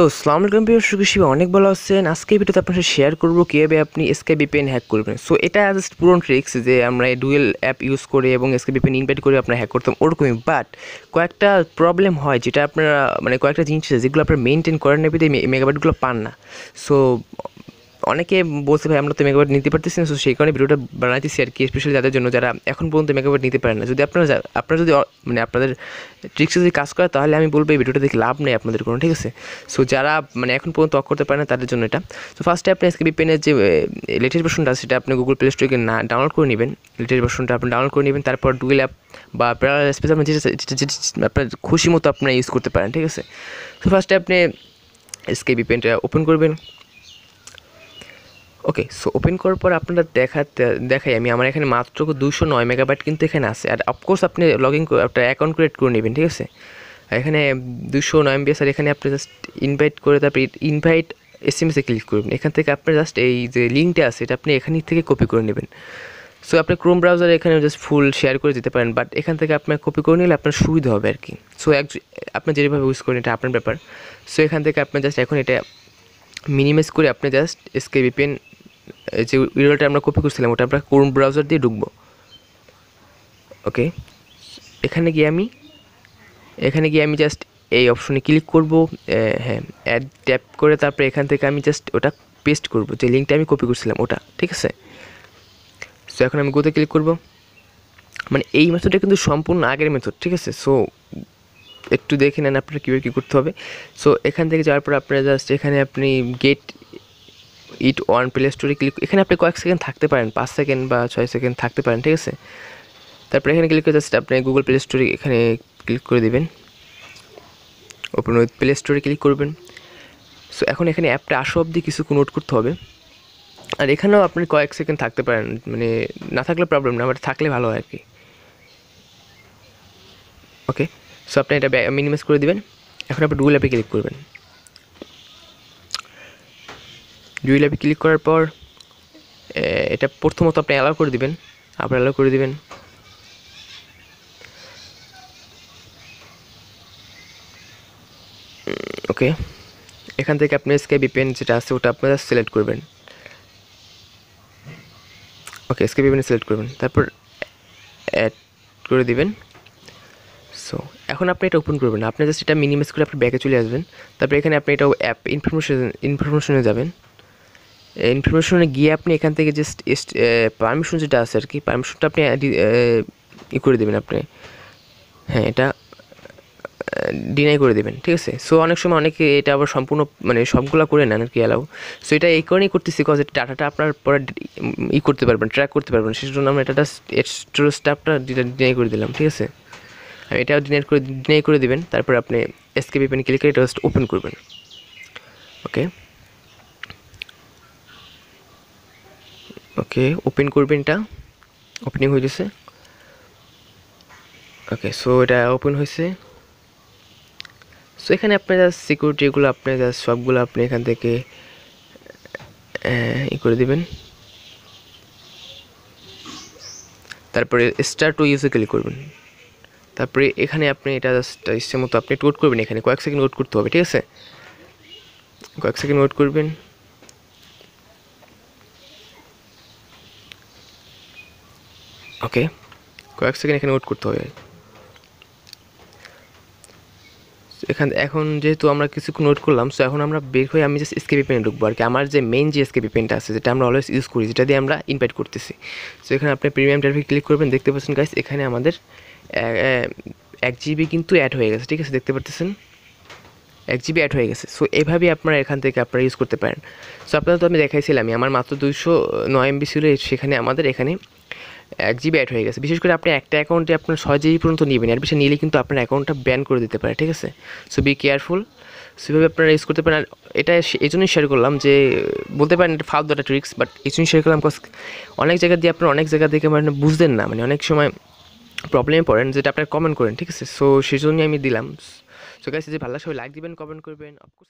তো সালাম আলাইকুম প্রিয় সুখী অনেক ভালো আছেন। আজকে ভিডিওতে আপনার সাথে শেয়ার করব কীভাবে আপনি এসকে বিপেন হ্যাক করবেন। সো এটা জাস্ট পুরনো ট্রিক্স যে আমরা ডুয়েল অ্যাপ ইউজ করে এবং এসকে বিপেন ইনভাইট করে আপনার হ্যাক করতাম ওরকমই। বাট কয়েকটা প্রবলেম হয় যেটা আপনারা মানে কয়েকটা জিনিস আছে যেগুলো আপনারা মেনটেন করেন নেবে মেগাবাইটগুলো পান না। সো অনেকে বলছে, ভাই, আমরা তো মেগাবাইট নিতে পারতেছি না। সো সেই কারণে ভিডিওটা বানাইতেছি আর কি স্পেশালি যাদের জন্য যারা এখন পর্যন্ত মেগাবাইট নিতে পারেন না। যদি আপনারা আপনারা যদি মানে আপনাদের ট্রিক্সে যদি কাজ করে তাহলে আমি বলব এই ভিডিওটা দেখে লাভ নেই আপনাদের কোনো, ঠিক আছে? সো যারা মানে এখন পর্যন্ত অক করতে পারে না, তাদের জন্য এটা। তো ফার্স্টে আপনি এসকেবি পেনের যে লেটেস্ট ভার্সনটা সেটা আপনি গুগল প্লে স্টোরে না ডাউনলোড করে নেবেন। লেটেস্ট ভার্সনটা আপনি ডাউনলোড করে নেবেন। তারপর ডুয়েল অ্যাপ বা প্যারাল স্পেস আপনি যেটা আপনার খুশি মতো আপনার ইউজ করতে পারেন, ঠিক আছে? তো ফার্স্টে আপনি এসকেবি পেনটা ওপেন করবেন। ওকে সো ওপেন করার পর আপনারা দেখাতে, দেখাই, আমি আমার এখানে মাত্র দুশো নয় মেগাবাইট কিন্তু এখানে আছে। আর অফকোর্স আপনি লগ ইন একটা অ্যাকাউন্ট ক্রিয়েট করে নেবেন, ঠিক আছে? এখানে দুশো নয় এমবিএস আর এখানে আপনি জাস্ট ইনভাইট করে তারপরে ইনভাইট এস এম এসে ক্লিক করবেন। এখান থেকে আপনি জাস্ট এই যে লিঙ্কটা আছে, এটা আপনি এখান থেকে কপি করে নেবেন। সো আপনি ক্রোম ব্রাউজারে এখানে জাস্ট ফুল শেয়ার করে দিতে পারেন বাট এখান থেকে আপনার কপি করে নিলে আপনার সুবিধা হবে আর কি সো এক আপনি যেভাবে ইউজ করেন, এটা আপনার ব্যাপার। সো এখান থেকে আপনি জাস্ট এখন এটা মিনিমাইজ করে আপনি জাস্ট এসকেবি পেন যে ইউরোটা আমরা কপি করছিলাম, ওটা আমরা ক্রোম ব্রাউজার দিয়ে ঢুকবো। ওকে এখানে গিয়ে আমি, এখানে গিয়ে আমি জাস্ট এই অপশনে ক্লিক করব হ্যাঁ অ্যাড ট্যাপ করে তারপরে এখান থেকে আমি জাস্ট ওটা পেস্ট করব, যে লিঙ্কটা আমি কপি করছিলাম, ওটা, ঠিক আছে? সো এখন আমি গোতে ক্লিক করব। মানে এই মেথডটা কিন্তু সম্পূর্ণ আগের মেথড ঠিক আছে? সো একটু দেখে নেন আপনারা কীভাবে কী করতে হবে। সো এখান থেকে যাওয়ার পর আপনারা জাস্ট এখানে আপনি গেট ইট ওয়ান প্লে স্টোরে ক্লিক, এখানে আপনি কয়েক সেকেন্ড থাকতে পারেন, পাঁচ সেকেন্ড বা ছয় সেকেন্ড থাকতে পারেন, ঠিক আছে? তারপরে এখানে ক্লিক করে জাস্ট আপনি গুগল প্লে স্টোরে এখানে ক্লিক করে দেবেন। ওপেন উইথ প্লে স্টোরে ক্লিক করবেন। সো এখন এখানে অ্যাপটা আসো অবধি কিছু নোট করতে হবে। আর এখানেও আপনি কয়েক সেকেন্ড থাকতে পারেন মানে না থাকলে প্রবলেম না বাট থাকলে ভালো হয় আর কি। ওকে সো আপনি এটা মিনিমাইজ করে দেবেন। এখন আপনি গুগল অ্যাপে ক্লিক করবেন। ডুইল অ্যাপে ক্লিক করার পর এটা প্রথমত আপনি অ্যালাউ করে দিবেন। আপনি অ্যালাউ করে দিবেন। ওকে এখান থেকে আপনি স্কেপি পেন যেটা আছে, ওটা আপনারা সিলেক্ট করবেন। ওকে স্কেপি পেন সিলেক্ট করবেন। তারপর অ্যাড করে দিবেন। সো এখন আপনি এটা ওপেন করবেন আপনি জাস্ট এটা মিনিমাইজ করে আপনি ব্যাকে চলে আসবেন। তারপর এখানে আপনি এটা অ্যাপ ইনফরমেশন ইনফরমেশনে যাবেন। ইনফরমেশনে গিয়ে আপনি এখান থেকে জাস্ট পারমিশন যেটা আছে আর কি পারমিশনটা আপনি ই করে দেবেন আপনি। হ্যাঁ এটা ডিনাই করে দেবেন, ঠিক আছে? সো অনেক সময় অনেকে এটা আবার সম্পূর্ণ মানে সবগুলো করে নেন আর কি অ্যালাউ সো এটা এই কারণেই করতেছি কজ এটা ডাটাটা আপনার পরে ই করতে পারবেন ট্র্যাক করতে পারবেন। সেই জন্য আমরা এটা স্টোরেজটা আপনার ডিনাই করে দিলাম, ঠিক আছে? আর এটা ডিনাই করে ডিনাই করে দিবেন, তারপর আপনি এসকেপি পেন ক্লিক করে এটা জাস্ট ওপেন করবেন। ওকে ওকে ওপেন করবেন এটা ওপেনিং হয়ে গেছে। ওকে সো এটা ওপেন হয়েছে। সো এখানে আপনি জাস্ট সিকিউরিটিগুলো আপনি জাস্ট সবগুলো আপনি এখান থেকে ই করে দিবেন। তারপরে স্টার টু ইউজে ক্লিক করবেন। তারপরে এখানে আপনি এটা জাস্ট ইচ্ছে মতো আপনি ওয়েট করবেন। এখানে কয়েক সেকেন্ড ওয়েট করতে হবে, ঠিক আছে? কয়েক সেকেন্ড ওয়েট করবেন। ওকে। কয়েক সেকেন্ড এখানে ওয়েট করতে হবে। এখান এখন যেহেতু আমরা কিছুক্ষণ নোট করলাম সো এখন আমরা বের হয়ে আমি জাস্ট এসকেপি পেনে ঢুকবো। আর কি, আমার যে মেইন যে এসকেপি পেনটা আছে, যেটা আমরা অলওয়েজ ইউজ করি, যেটা দিয়ে আমরা ইনভাইট করতেছি। সো এখানে আপনি প্রিমিয়াম ট্রাফিক ক্লিক করবেন, দেখতে পাচ্ছেন গাইস এখানে আমাদের এক জিবি কিন্তু অ্যাড হয়ে গেছে, ঠিক আছে? দেখতে পারতেছেন? এক জিবি অ্যাড হয়ে গেছে। সো এভাবেই আপনারা এখান থেকে আপনারা ইউজ করতে পারেন। সো আপনারা তো আমি দেখাইছিলামই, আমার মাত্র দুইশো নয় এমবি ছিল, সেখানে আমাদের এখানে এক জিবি অ্যাড হয়ে গেছে। বিশেষ করে আপনি একটা অ্যাকাউন্টে আপনার ছয় জিবি পর্যন্ত নেবেন। এর বেশি নিলে কিন্তু আপনার অ্যাকাউন্টটা ব্যান করে দিতে পারে, ঠিক আছে? সো বি কেয়ারফুল সেভাবে আপনারা ইউজ করতে পারেন। আর এটা এই জন্যই শেয়ার করলাম যে, বলতে পারেন এটা ফালতু একটা ট্রিক্স বাট এই জন্যই শেয়ার করলাম অনেক জায়গা দিয়ে আপনার অনেক জায়গা থেকে মানে বুঝতেন না। মানে অনেক সময় প্রবলেমে পড়েন, যেটা আপনারা কমেন্ট করেন, ঠিক আছে? সো সেই জন্যই আমি দিলাম। সো গাইস যে ভালো লাগে সবাই লাইক দিবেন কমেন্ট করবেন। অফকোর্স